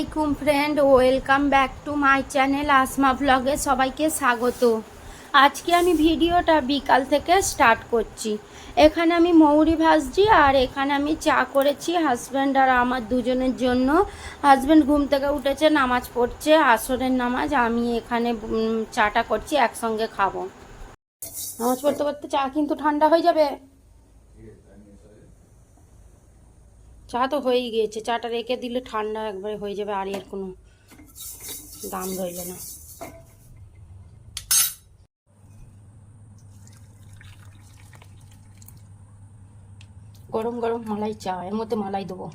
আসসালামু আলাইকুম friend welcome back to my channel Asma ব্লগে সবাইকে স্বাগত। আজকে আমি ভিডিওটা বিকাল থেকে স্টার্ট করছি। এখানে আমি মৌরি ভাজছি আর এখানে আমি চা করেছি হাজব্যান্ড আর আমার দুজনের জন্য। হাজব্যান্ড ঘুম থেকে উঠেছে, নামাজ পড়ছে, আসরের নামাজ, আমি এখানে চাটা করছি, একসঙ্গে খাব। নামাজ পড়তে পড়তে চা কিন্তু ঠান্ডা হয়ে যাবে? চা তো হয়েই গিয়েছে। চাটা রেখে দিলে ঠান্ডা একবারে হয়ে যাবে, আর এর কোনো দাম রইল না। গরম গরম মালাই চা, এর মধ্যে মালাই দেবো।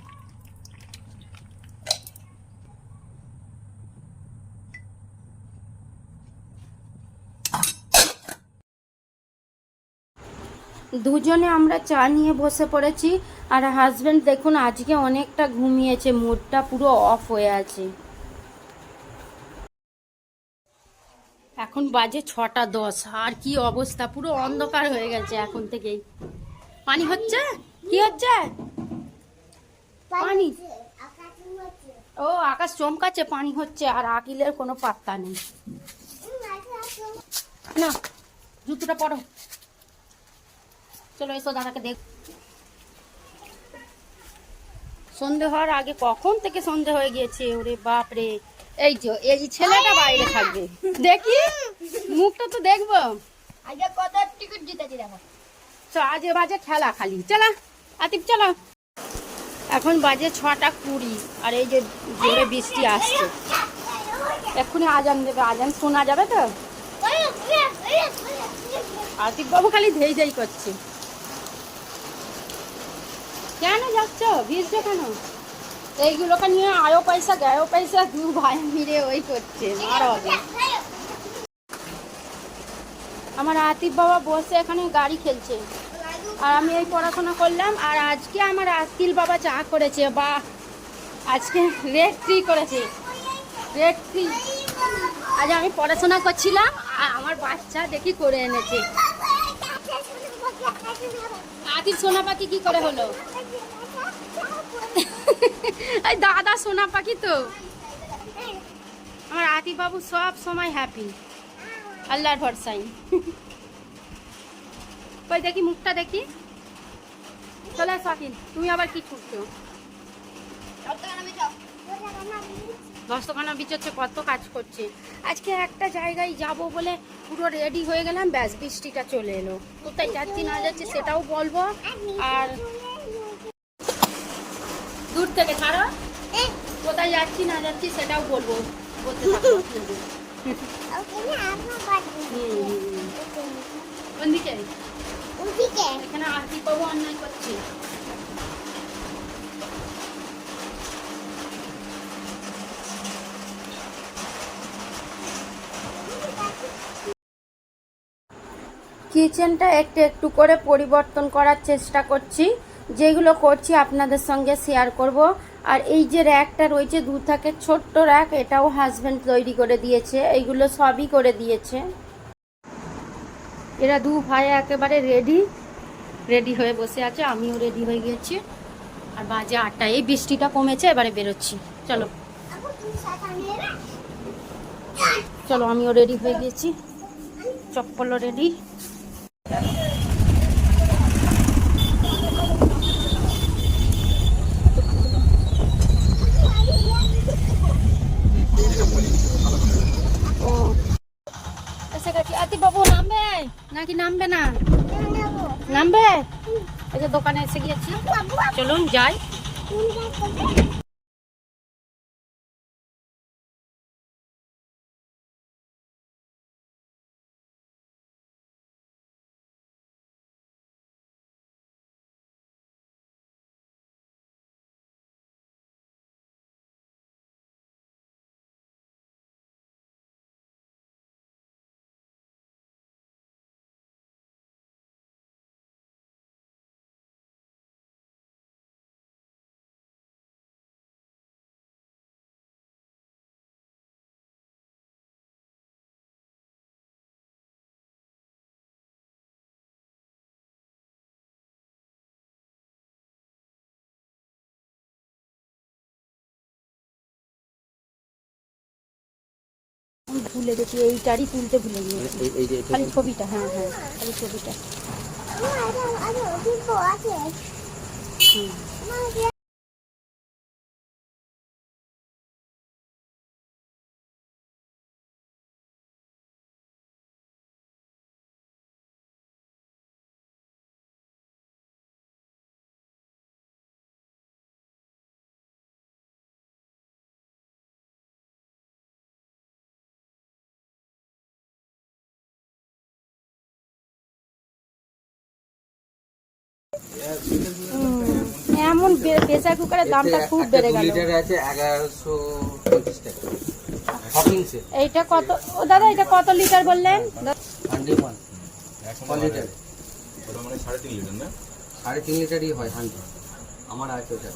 দুজনে আমরা চা নিয়ে বসে পড়েছি আর হাজবেন্ড দেখুন আজকে অনেকটা ঘুমিয়েছে মুডটা পুরো অফ হয়ে আছে। এখন বাজে ছটা দশ, আর কি অবস্থা? পুরো অন্ধকার হয়ে গেছে এখন থেকেই। পানি হচ্ছে? কি হচ্ছে? পানি? ও, আকাশ চমকাচ্ছে, পানি হচ্ছে, আর আকিলের কোনো পাত্তা নেই। না, জুতোটা পরো। চলো এসো দাদাকে দেখ সন্ধে হওয়ার আগে কখন থেকে সন্ধে হয়ে গিয়েছে ওরে বাপ রে এই যে এই ছেলেটা বাইরে থাকবে দেখি মুখটা তো দেখব আগে কত টিকিট জিতেছি দেখো তো আজে বাজে খেলা খালি চলা আতিফ চলো এখন বাজে ছটা কুড়ি আর এই যে জোরে বৃষ্টি আসছে এক্ষুনি আজান দেবে আজান শোনা যাবে তো আতিফ বাবু খালি ধেই ধেই করছে কেন যাচ্ছ? ভিজছো কেন? এইগুলোকে নিয়ে আয়ো পয়সা, গায়ো পয়সা, দু ভাই মিলে ওই করছে আমার আতিফ বাবা বসে এখানে গাড়ি খেলছে। আর আমি এই পড়াশোনা করলাম, আর আজকে আমার আকিল বাবা চা করেছে বা আজকে রেড ট্রি করেছে। রেড ট্রি আজ আমি পড়াশোনা করছিলাম, আর আমার বাচ্চা দেখি করে এনেছে। আতিফ সোনা পাখি কি করে হলো? দাদা, সোনা পাখি তো। আমার আতিফ বাবু সব সময় হ্যাপি আল্লাহর ভরসাই কই দেখি মুখটা দেখি। চলে আসো তুমি আবার কি ছুটছো? দশখানা বিচচ্ছে কত কাজ করছে। আজকে একটা জায়গায় যাব বলে পুরো রেডি হয়ে গেলাম, ব্যাস বৃষ্টিটা চলে এলো। কোথায় যাচ্ছি না যাচ্ছি সেটাও বলব। আর দূর থেকে ছাড়ো। কোথায় যাচ্ছি না যাচ্ছি সেটাও বলব। বলতে থাকো। আপনাদের। হুম, হুম, হুম। কোন দিকে এখানে আরতি পাবো অন্যায় করছে। কিচেনটা একটু একটু করে পরিবর্তন করার চেষ্টা করছি। যেগুলো করছি আপনাদের সঙ্গে শেয়ার করব। আর এই যে র্যাকটা রয়েছে, দু থাকে ছোট্ট র্যাক এটাও হাজব্যান্ড তৈরি করে দিয়েছে। এইগুলো সবই করে দিয়েছে। এরা দু ভাই একেবারে রেডি রেডি হয়ে বসে আছে, আমিও রেডি হয়ে গিয়েছি। আর বাজে আটটা এই বৃষ্টিটা কমেছে, এবারে বেরোচ্ছি। চলো। চলো, আমিও রেডি হয়ে গেছি চপ্পলও রেডি ও এসে গেছি আতি বাবু নামবে নাকি নামবে না? নামবে? এই যে দোকানে এসে গিয়েছি। চলুন যাই। ভুলে গেছি এইটারই তুলতে ভুলে গিয়েছি। খালি ছবিটা হ্যাঁ হ্যাঁ খালি ছবিটা। এমন প্রেসার কুকারের দামটা খুব বেড়ে গেল। লিটারে আছে এগারোশো পঁচিশ টাকা। এইটা কত ও দাদা এটা কত লিটার বললেন? লিটার ওটা মানে লিটার না? লিটারই হয় হান্ড্রেড আমার আছে ওটা।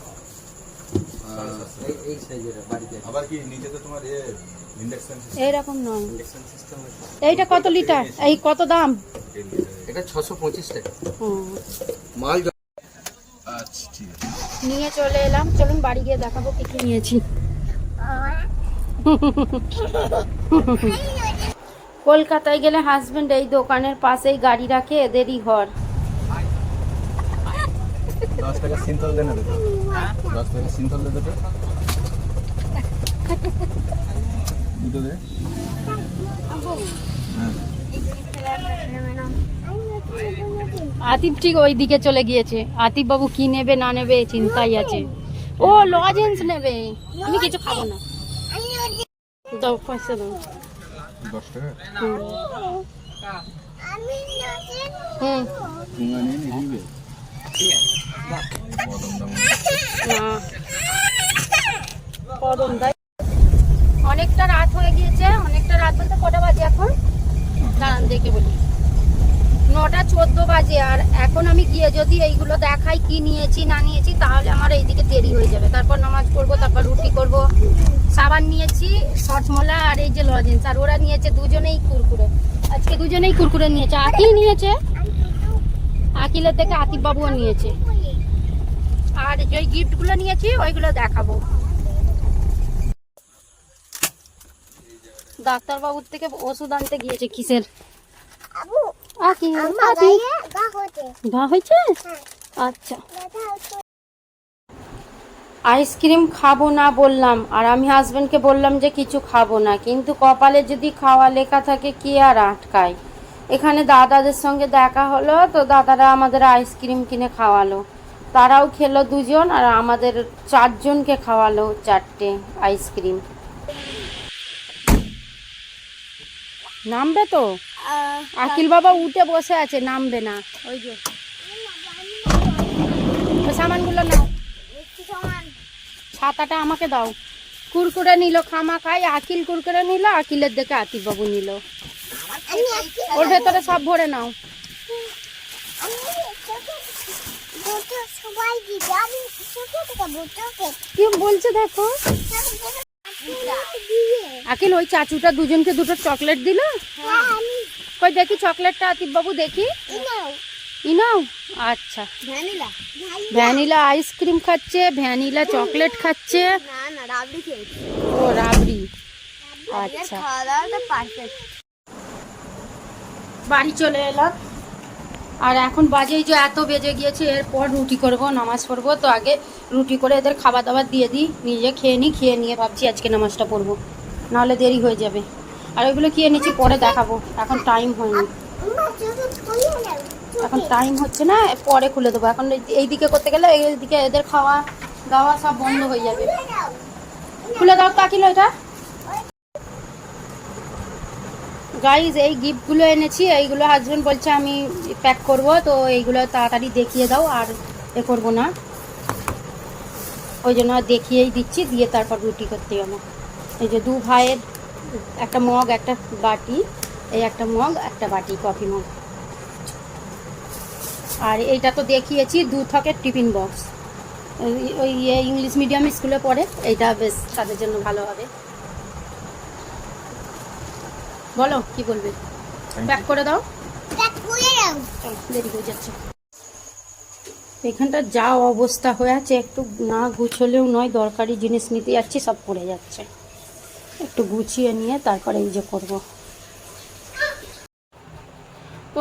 এই এই সাইজের বাড়িতে আবার কি নিচে তো তোমার এ এইরকম নয়। এইটা কত লিটার? এই কত দাম? এটা ছশো পঁচিশ টাকা। মাল নিয়ে চলে এলাম। চলুন বাড়ি গিয়ে দেখাবো কি কি নিয়েছি। কলকাতায় গেলে হাজবেন্ড এই দোকানের পাশেই গাড়ি রাখে, এদেরই ঘর। টাকা আতিফ ঠিক ওই দিকে চলে গিয়েছে। আতিফ বাবু কি নেবে না নেবে চিন্তাই আছে। ও লজেন্স নেবে। আমি কিছু খাব না। দাও পয়সা দাও। হুম। অনেকটা রাত হয়ে গিয়েছে অনেকটা রাত বলতে কটা বাজে এখন? দাঁড়ান, দেখে বলি। নটা চোদ্দ বাজে আর এখন আমি গিয়ে যদি এইগুলো দেখাই কি নিয়েছি, না নিয়েছি, তাহলে আমার এইদিকে দেরি হয়ে যাবে। তারপর নামাজ পড়ব, তারপর রুটি করব। সাবান নিয়েছি সটমলা আর এই যে লজেন্স, আর ওরা নিয়েছে দুজনেই কুরকুরে। আজকে দুজনেই কুরকুরে নিয়েছে। আকিল নিয়েছে। আকিলের থেকে আতিফ বাবুও নিয়েছে। আর যে গিফটগুলো নিয়েছি, ওইগুলো দেখাবো। ডাক্তারবাবুর থেকে ওষুধ আনতে গিয়েছে কিসের? হয়েছে। আচ্ছা। আইসক্রিম খাব না বললাম আর আমি হাজবেন্ডকে বললাম যে কিছু খাব না কিন্তু কপালে যদি খাওয়া লেখা থাকে কি আর আটকায়? এখানে দাদাদের সঙ্গে দেখা হলো তো দাদারা আমাদের আইসক্রিম কিনে খাওয়ালো। তারাও খেলো দুজন আর আমাদের চারজনকে খাওয়ালো চারটে আইসক্রিম। নামবে তো? আকিল বাবা উঠে বসে আছে নামবে না। ওই যে। সামানগুলো নাও। ছাতাটা আমাকে দাও। কুরকুরে নিল খামা খাই আকিল কুরকুরে নিল আকিলের দেখে আতিফ বাবু নিল। ওর ভেতরে সব ভরে নাও। কি বলছে দেখো? আকিল ওই চাচুটা দুজনকে দুটো চকলেট দিল? হ্যাঁ কই দেখি চকলেটটা আতিফ বাবু দেখি। নাও ই নাও আচ্ছা। ভ্যানিলা। ভ্যানিলা। আইসক্রিম খাচ্ছে ভ্যানিলা চকলেট খাচ্ছে। ও রাবড়ি। আচ্ছা। বাড়ি চলে এলাম। আর এখন বাজেই যে এত বেজে গিয়েছে, এরপর রুটি করব, নামাজ পড়ব। তো আগে রুটি করে এদের খাবার দাবার দিয়ে দিই, নিজে খেয়ে নিই, খেয়ে নিয়ে ভাবছি আজকে নামাজটা পড়ব। নাহলে দেরি হয়ে যাবে। আর ওইগুলো কি এনেছি পরে দেখাবো। এখন টাইম হয়নি। এখন টাইম হচ্ছে না, পরে খুলে দেবো। এখন এই- এই দিকে করতে গেলে এইদিকে এদের খাওয়া দাওয়া সব বন্ধ হয়ে যাবে। খুলে দাও তাকিল এটা গাইজ এই গিফটগুলো এনেছি, এইগুলো হাজবেন্ড বলছে আমি প্যাক করব, তো এইগুলো তাড়াতাড়ি দেখিয়ে দাও, আর এ করব না। ওই জন্য দেখিয়েই দিচ্ছি, দিয়ে তারপর রুটি করতে গেল এই যে দু ভাইয়ের একটা মগ, একটা বাটি, এই একটা মগ, একটা বাটি কফি মগ আর এইটা তো দেখিয়েছি, দু থকের টিফিন বক্স ওই ইয়ে ইংলিশ মিডিয়াম স্কুলে পড়ে, এইটা বেশ তাদের জন্য ভালো হবে। বলো কি বলবে? প্যাক করে দাও। দেরি হয়ে যাচ্ছে। এখানটা যা অবস্থা হয়ে আছে একটু না গুছলেও নয় দরকারি জিনিস নিতে যাচ্ছি সব পড়ে যাচ্ছে। একটু গুছিয়ে নিয়ে তারপরে এই যে করব।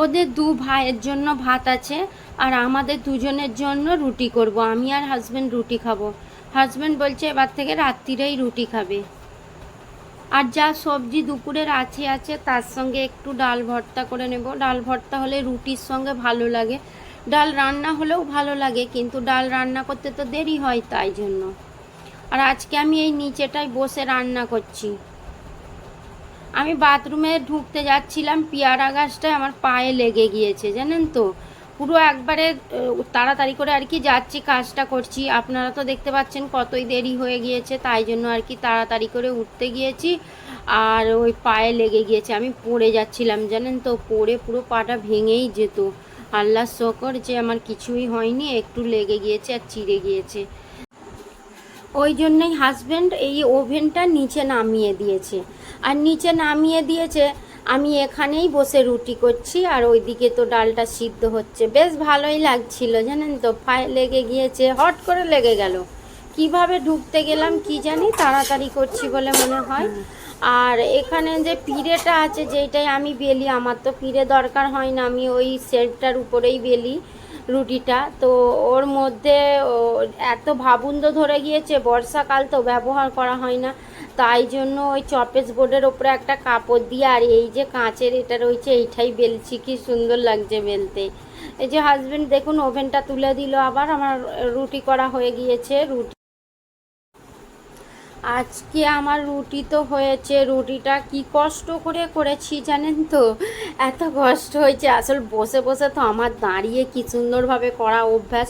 ওদের দু ভাইয়ের জন্য ভাত আছে আর আমাদের দুজনের জন্য রুটি করব। আমি আর হাজব্যান্ড রুটি খাব। হাজব্যান্ড বলছে এবার থেকে রাত্রিরেই রুটি খাবে। আর যা সবজি দুপুরের আছে আছে, তার সঙ্গে একটু ডাল ভর্তা করে নেব। ডাল ভর্তা হলে রুটির সঙ্গে ভালো লাগে। ডাল রান্না হলেও ভালো লাগে, কিন্তু ডাল রান্না করতে তো দেরি হয় তাই জন্য। আর আজকে আমি এই নিচেটায় বসে রান্না করছি। আমি বাথরুমে ঢুকতে যাচ্ছিলাম, পেয়ারা গাছটায় আমার পায়ে লেগে গিয়েছে, জানেন তো? পুরো একবারে তাড়াতাড়ি করে আর কি যাচ্ছি, কাজটা করছি। আপনারা তো দেখতে পাচ্ছেন কতই দেরি হয়ে গিয়েছে, তাই জন্য আর কি তাড়াতাড়ি করে উঠতে গিয়েছি। আর ওই পায়ে লেগে গিয়েছে, আমি পড়ে যাচ্ছিলাম, জানেন তো, পড়ে পুরো পাটা ভেঙেই যেত। আল্লাহ শকর যে আমার কিছুই হয়নি, একটু লেগে গিয়েছে আর চিড়ে গিয়েছে। ওই জন্যই হাজব্যান্ড এই ওভেনটা নিচে নামিয়ে দিয়েছে। আর নিচে নামিয়ে দিয়েছে আমি এখানেই বসে রুটি করছি আর ওইদিকে তো ডালটা সিদ্ধ হচ্ছে। বেশ ভালোই লাগছিল, জানেন তো? পায়ে লেগে গিয়েছে, হট করে লেগে গেল। কীভাবে ঢুকতে গেলাম কি জানি, তাড়াতাড়ি করছি বলে মনে হয়। আর এখানে যে পিড়েটা আছে, যেইটাই আমি বেলি, আমার তো পিড়ে দরকার হয় না। আমি ওই সেটটার উপরেই বেলি রুটিটা। তো ওর মধ্যে এত ভাবুন্দ ধরে গিয়েছে, বর্ষাকাল তো ব্যবহার করা হয় না। তাই জন্য ওই চপেস বোর্ডের ওপরে একটা কাপড় দিয়ে, আর এই যে কাঁচের এটা রয়েছে, এইটাই বেলছি। কি সুন্দর লাগছে বেলতে। এই যে হাজবেন্ড দেখুন ওভেনটা তুলে দিল আবার। আমার রুটি করা হয়ে গিয়েছে, রুটি। আজকে আমার রুটি তো হয়েছে। রুটিটা কি কষ্ট করে করেছি জানেন তো? এত কষ্ট হয়েছে। আসলে বসে বসে তো আমার দাঁড়িয়ে কি সুন্দরভাবে করা অভ্যাস।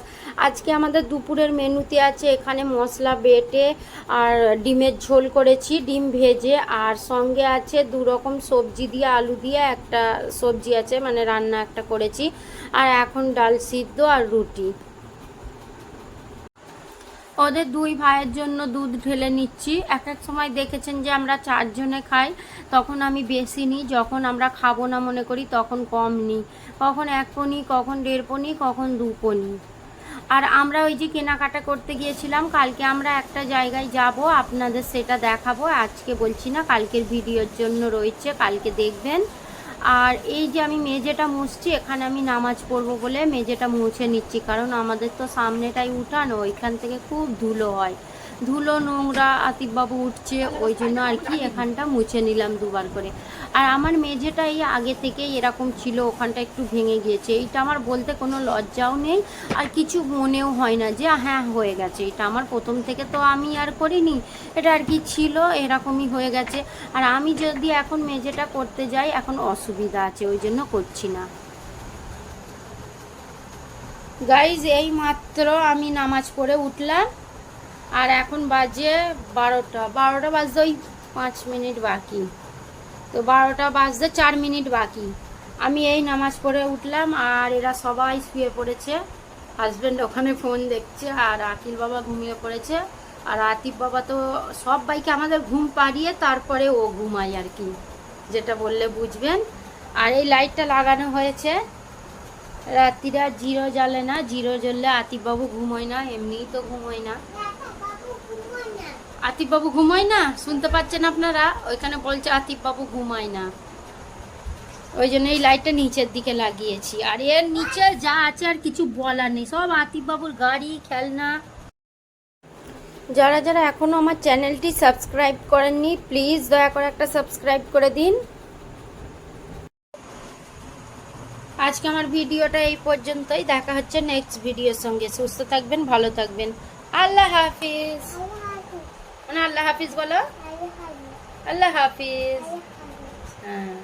আজকে আমাদের দুপুরের মেনুতে আছে এখানে মশলা বেটে আর ডিমের ঝোল করেছি, ডিম ভেজে। আর সঙ্গে আছে দু রকম সবজি দিয়ে আলু দিয়ে একটা সবজি আছে মানে রান্না একটা করেছি। আর এখন ডাল সিদ্ধ আর রুটি। ওদের দুই ভাইয়ের জন্য দুধ ঢেলে নিচ্ছি। এক এক সময় দেখেছেন যে আমরা চারজনে খাই, তখন আমি বেশি নিই। যখন আমরা খাব না মনে করি, তখন কম নিই। কখন এক পনি, কখন দেড় পনি, কখন দু পনি। আর আমরা ওই যে কেনাকাটা করতে গিয়েছিলাম, কালকে আমরা একটা জায়গায় যাব, আপনাদের সেটা দেখাবো, আজকে বলছি না, কালকের ভিডিওর জন্য রয়েছে, কালকে দেখবেন। আর এই যে আমি মেজেটা মুছছি, এখানে আমি নামাজ পড়ব বলে মেজেটা মুছে নিচ্ছি, কারণ আমাদের তো সামনেটাই উঠানো, ওইখান থেকে খুব ধুলো হয়। ধুলো, নোংরা আতিফবাবু উঠছে, ওই জন্য আর কি এখানটা মুছে নিলাম দুবার করে। আর আমার মেঝেটা এই আগে থেকেই এরকম ছিল, ওখানটা একটু ভেঙে গিয়েছে। এইটা আমার বলতে কোনো লজ্জাও নেই, আর কিছু মনেও হয় না যে হ্যাঁ হয়ে গেছে। এটা আমার প্রথম থেকে তো আমি আর করিনি, এটা আর কি ছিল, এরকমই হয়ে গেছে। আর আমি যদি এখন মেঝেটা করতে যাই, এখন অসুবিধা আছে, ওই জন্য করছি না। গাইজ এই মাত্র আমি নামাজ পড়ে উঠলাম। আর এখন বাজে বারোটা। বারোটা বাজতে ওই পাঁচ মিনিট বাকি। তো বারোটা বাজতে চার মিনিট বাকি। আমি এই নামাজ পড়ে উঠলাম আর এরা সবাই শুয়ে পড়েছে। হাজব্যান্ড ওখানে ফোন দেখছে আর আকিল বাবা ঘুমিয়ে পড়েছে। আর আতিফ বাবা তো সব বাইকে আমাদের ঘুম পাড়িয়ে তারপরে ও ঘুমায় আর কি। যেটা বললে বুঝবেন। আর এই লাইটটা লাগানো হয়েছে। রাত্রিরা জিরো জ্বালে না। জিরো জ্বললে আতিফবাবু ঘুমোয় না, এমনিই তো ঘুমোয় না। আতিফবাবু ঘুমোয় না? শুনতে পাচ্ছেন আপনারা? ওইখানে বলছে আতিফবাবু ঘুমায় না। ওই জন্য এই লাইটটা নিচের দিকে লাগিয়েছি। আর এর নিচে যা আছে আর কিছু বলার নেই। সব আতিফবাবুর গাড়ি, খেলনা। যারা যারা এখনও আমার চ্যানেলটি সাবস্ক্রাইব করেননি, প্লিজ দয়া করে একটা সাবস্ক্রাইব করে দিন। আজকে আমার ভিডিওটা এই পর্যন্তই। দেখা হচ্ছে নেক্সট ভিডিওর সঙ্গে। সুস্থ থাকবেন, ভালো থাকবেন। আল্লাহ হাফিজ। মানে আল্লাহ হাফিজ বলো আল্লাহ হাফিজ হ্যাঁ